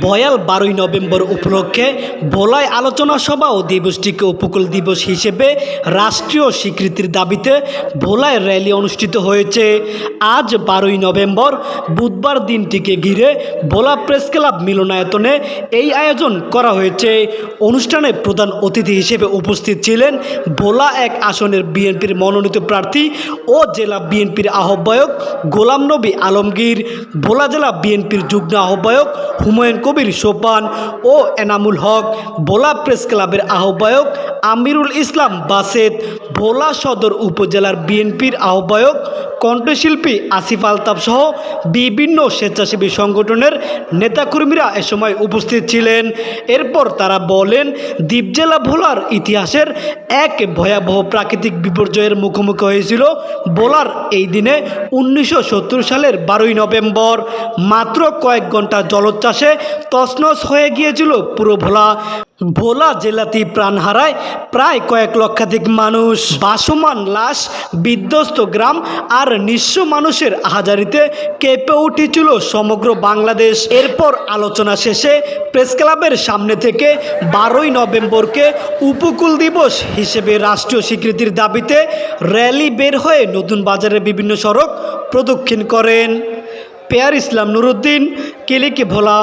বয়াল বারোই নভেম্বর উপলক্ষে ভোলায় আলোচনা সভা ও দিবসটিকে উপকূল দিবস হিসেবে রাষ্ট্রীয় স্বীকৃতির দাবিতে ভোলায় র্যালি অনুষ্ঠিত হয়েছে। আজ বারোই নভেম্বর বুধবার দিনটিকে ঘিরে ভোলা প্রেস ক্লাব মিলনায়তনে এই আয়োজন করা হয়েছে। অনুষ্ঠানে প্রধান অতিথি হিসেবে উপস্থিত ছিলেন ভোলা এক আসনের বিএনপির মনোনীত প্রার্থী ও জেলা বিএনপির আহ্বায়ক গোলাম নবী আলমগীর ভোলা জেলা বিএনপির যুগ্ম আহ্বায়ক হুমায়ুন কবির, সোপান ও এনামুল হক, ভোলা প্রেস ক্লাবের আহ্বায়ক আমিরুল ইসলাম বাসেদ, ভোলা সদর উপজেলার বিএনপির আহ্বায়ক কণ্ঠশিল্পী আসিফ আলতাফ সহ বিভিন্ন স্বেচ্ছাসেবী সংগঠনের নেতাকর্মীরা এ সময় উপস্থিত ছিলেন। এরপর তারা বলেন দ্বীপ জেলা ভোলার ইতিহাসের এক ভয়াবহ প্রাকৃতিক বিপর্যয়ের মুখোমুখি হয়েছিল ভোলার এই দিনে উনিশশো সত্তর সালের বারোই নভেম্বর। মাত্র কয়েক ঘণ্টা জলোচ্ছ্বাসে তছনছ হয়ে গিয়েছিল পুরো ভোলা। ভোলা জেলাতেই প্রাণ হারায় প্রায় কয়েক লক্ষাধিক মানুষ। বাসমান লাশ, বিধ্বস্ত গ্রাম আর নিঃস্ব মানুষের আহাজারিতে কেঁপে উঠেছিল সমগ্র বাংলাদেশ। এরপর আলোচনা শেষে প্রেস ক্লাবের সামনে থেকে বারোই নভেম্বরকে উপকূল দিবস হিসেবে রাষ্ট্রীয় স্বীকৃতির দাবিতে র্যালি বের হয়ে নতুন বাজারের বিভিন্ন সড়ক প্রদক্ষিণ করেন। পেয়ার ইসলাম নুরুদ্দিন, কিলিকি ভোলা।